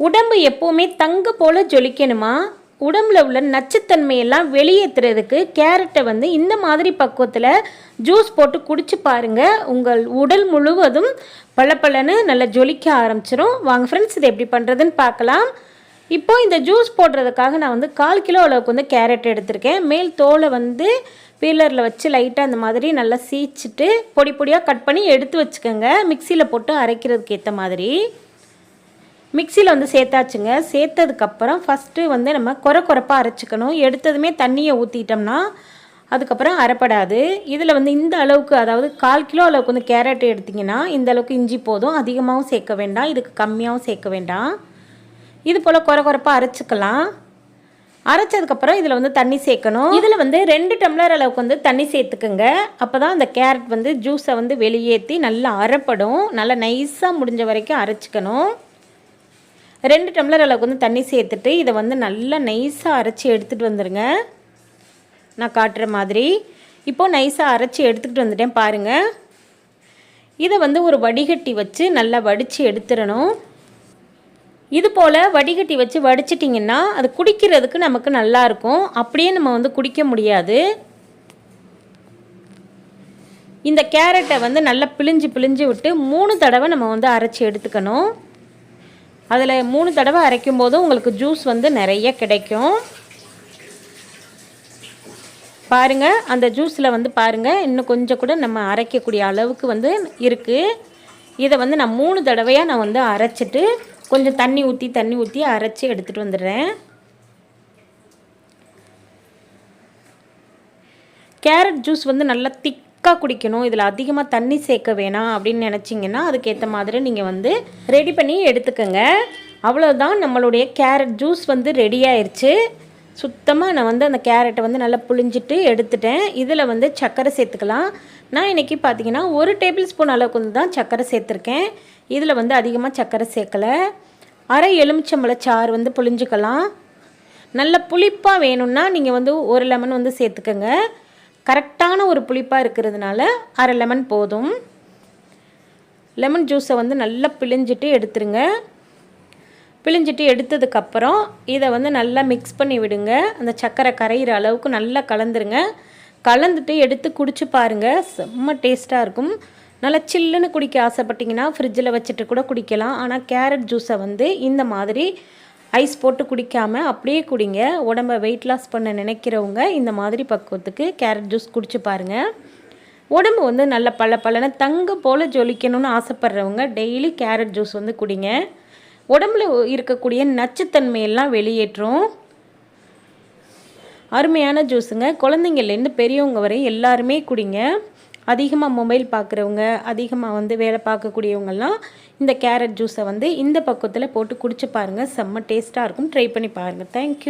உடம்பு எப்போவுமே தங்க போல் ஜொலிக்கணுமா? உடம்புல உள்ள நச்சுத்தன்மையெல்லாம் வெளியேற்றுறதுக்கு கேரட்டை வந்து இந்த மாதிரி பக்குவத்தில் ஜூஸ் போட்டு குடிச்சு பாருங்கள் உங்கள் உடல் முழுவதும் பளபளன்னு நல்லா ஜொலிக்க ஆரம்பிச்சிடும் வாங்க ஃப்ரெண்ட்ஸ் இது எப்படி பண்ணுறதுன்னு பார்க்கலாம். இப்போ இந்த ஜூஸ் போடுறதுக்காக நான் வந்து கால் கிலோ அளவுக்கு வந்து கேரட் எடுத்திருக்கேன். மேல் தோலை வந்து பீலரில் வச்சு லைட்டாக அந்த மாதிரி நல்லா சீச்சிட்டு பொடி பொடியாக கட் பண்ணி எடுத்து வச்சுக்கோங்க. மிக்சியில் போட்டு அரைக்கிறதுக்கு ஏற்ற மாதிரி. மிக்சியில் வந்து சேர்த்தாச்சுங்க. சேர்த்ததுக்கப்புறம் ஃபஸ்ட்டு வந்து நம்ம குறை குறைப்பாக அரைச்சிக்கணும். எடுத்ததுமே தண்ணியை ஊற்றிட்டோம்னா அதுக்கப்புறம் அரைப்படாது. இதில் வந்து இந்த அளவுக்கு அதாவது கால் கிலோ அளவுக்கு வந்து கேரட் எடுத்திங்கன்னா இந்த அளவுக்கு இஞ்சி போதும். அதிகமாகவும் சேர்க்க வேண்டாம். இதுக்கு கம்மியாகவும் சேர்க்க வேண்டாம். இது போல் குறை குறைப்பாக அரைச்சிக்கலாம். அரைச்சதுக்கப்புறம் இதில் வந்து தண்ணி சேர்க்கணும். இதில் வந்து ரெண்டு டம்ளர் அளவுக்கு வந்து தண்ணி சேர்த்துக்குங்க. அப்போ தான் அந்த கேரட் வந்து ஜூஸை வந்து வெளியேற்றி நல்லா அரைப்படும். நல்லா நைஸாக முடிஞ்ச வரைக்கும் அரைச்சிக்கணும். ரெண்டு டம்ளர் அளவுக்கு வந்து தண்ணி சேர்த்துட்டு இதை வந்து நல்லா நைஸாக அரைச்சி எடுத்துகிட்டு வந்துடுங்க நான் காட்டுற மாதிரி. இப்போது நைஸாக அரைச்சி எடுத்துக்கிட்டு வந்துட்டேன் பாருங்கள் இதை வந்து ஒரு வடிகட்டி வச்சு நல்லா வடித்து எடுத்துடணும். இது போல் வடிகட்டி வச்சு வடிச்சிட்டிங்கன்னா அது குடிக்கிறதுக்கு நமக்கு நல்லாயிருக்கும் அப்படியே நம்ம வந்து குடிக்க முடியாது. இந்த கேரட்டை வந்து நல்லா பிழிஞ்சு பிழிஞ்சு விட்டு மூணு தடவை நம்ம வந்து அரைச்சி எடுத்துக்கணும். அதில் மூணு தடவை அரைக்கும் போது உங்களுக்கு ஜூஸ் வந்து நிறைய கிடைக்கும். பாருங்கள் அந்த ஜூஸில் வந்து பாருங்கள் இன்னும் கொஞ்சம் கூட நம்ம அரைக்கக்கூடிய அளவுக்கு வந்து இருக்குது இதை வந்து நான் மூணு தடவையாக நான் வந்து அரைச்சிட்டு கொஞ்சம் தண்ணி ஊற்றி தண்ணி ஊற்றி அரைச்சி எடுத்துகிட்டு வந்துடுறேன். கேரட் ஜூஸ் வந்து நல்லா திக் திக்காக குடிக்கணும் இதில் அதிகமாக தண்ணி சேர்க்க வேணாம் அப்படின்னு நினச்சிங்கன்னா அதுக்கேற்ற மாதிரி நீங்கள் வந்து ரெடி பண்ணி எடுத்துக்கோங்க. அவ்வளோதான் நம்மளுடைய கேரட் ஜூஸ் வந்து ரெடி ஆயிடுச்சு சுத்தமாக நான் வந்து அந்த கேரட்டை வந்து நல்லா புளிஞ்சிட்டு எடுத்துட்டேன். இதில் வந்து சர்க்கரை சேர்த்துக்கலாம். நான் இன்றைக்கி பார்த்தீங்கன்னா ஒரு டேபிள் ஸ்பூன் அளவுக்கு வந்து தான் சர்க்கரை சேர்த்துருக்கேன். இதில் வந்து அதிகமாக சர்க்கரை சேர்க்கலை. அரை எலுமிச்சம்பழ சாறு வந்து புளிஞ்சிக்கலாம் நல்ல புளிப்பாக வேணும்னா நீங்கள் வந்து ஒரு லெமன் வந்து சேர்த்துக்கோங்க. கரெக்டான ஒரு புளிப்பாக இருக்கிறதுனால அரை லெமன் போதும். லெமன் ஜூஸை வந்து நல்லா பிழிஞ்சிட்டு எடுத்துருங்க. பிழிஞ்சிட்டு எடுத்ததுக்கப்புறம் இதை வந்து நல்லா மிக்ஸ் பண்ணி விடுங்க. அந்த சர்க்கரை கரையிற அளவுக்கு நல்லா கலந்துருங்க. கலந்துட்டு எடுத்து குடிச்சு பாருங்கள் செம்ம டேஸ்ட்டாக இருக்கும். நல்லா சில்லுன்னு குடிக்க ஆசைப்பட்டிங்கன்னா ஃப்ரிட்ஜில் வச்சுட்டு கூட குடிக்கலாம். ஆனால் கேரட் ஜூஸை வந்து இந்த மாதிரி ஐஸ் போட்டு குடிக்காமல் அப்படியே குடிங்க. உடம்பை வெயிட் லாஸ் பண்ண நினைக்கிறவங்க இந்த மாதிரி பக்குவத்துக்கு கேரட் ஜூஸ் குடிச்சு பாருங்கள் உடம்பு வந்து நல்ல பல பலன தங்கம் போல் ஜொலிக்கணும்னு ஆசைப்பட்றவங்க டெய்லி கேரட் ஜூஸ் வந்து குடிங்க. உடம்புல இருக்கக்கூடிய நச்சுத்தன்மையெல்லாம் வெளியேற்றும். அருமையான ஜூஸுங்க குழந்தைங்கள்லேருந்து பெரியவங்க வரை எல்லாருமே குடிங்க. அதிகமாக மொபைல் பார்க்குறவங்க அதிகமாக வந்து வேலை பார்க்கக்கூடியவங்கெல்லாம் இந்த கேரட் ஜூஸை வந்து இந்த பக்கத்தில் போட்டு குடிச்சு பாருங்கள் செம்ம டேஸ்ட்டாக இருக்கும். ட்ரை பண்ணி பாருங்கள் தேங்க்யூ